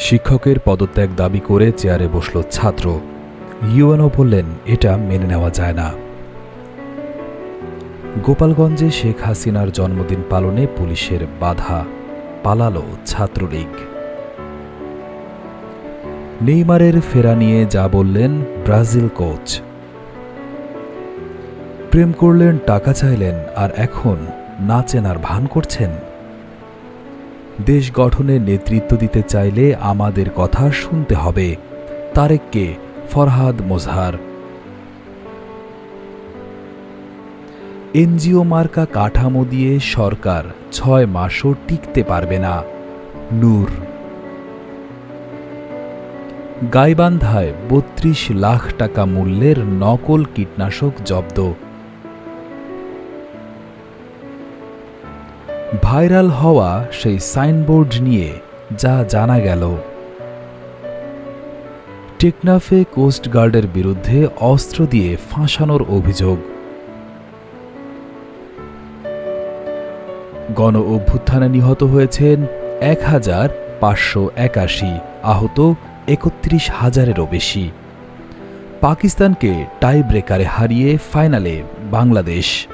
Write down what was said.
শিক্ষকের পদত্যাগ দাবি করে চেয়ারে বসল ছাত্র। ইউএনও বললেন, এটা মেনে নেওয়া যায় না। গোপালগঞ্জে শেখ হাসিনার জন্মদিন পালনে পুলিশের বাধা, পালালো ছাত্রলীগ। নেইমারের ফেরা নিয়ে যা বললেন ব্রাজিল কোচ। প্রেম করলেন, টাকা চাইলেন, আর এখন না চেনার ভান করছেন দেশ গঠনে নেতৃত্ব দিতে চাইলে আমাদের কথা শুনতে হবে। তারেককে ফরহাদ মোজহার। এনজিও মার্কা কাঠামো দিয়ে সরকার ছয় মাসও টিকতে পারবে না। নূর। গাইবান্ধায় বত্রিশ লাখ টাকা মূল্যের নকল কীটনাশক জব্দ। ভাইরাল হওয়া সেই সাইনবোর্ড নিয়ে যা জানা গেল। টেকনাফে কোস্টগার্ডের বিরুদ্ধে অস্ত্র দিয়ে ফাঁসানোর অভিযোগ। গণ অভ্যুত্থানে নিহত হয়েছেন এক হাজার পাঁচশো একাশি, আহত একত্রিশ হাজারেরও বেশি। পাকিস্তানকে টাই ব্রেকারে হারিয়ে ফাইনালে বাংলাদেশ।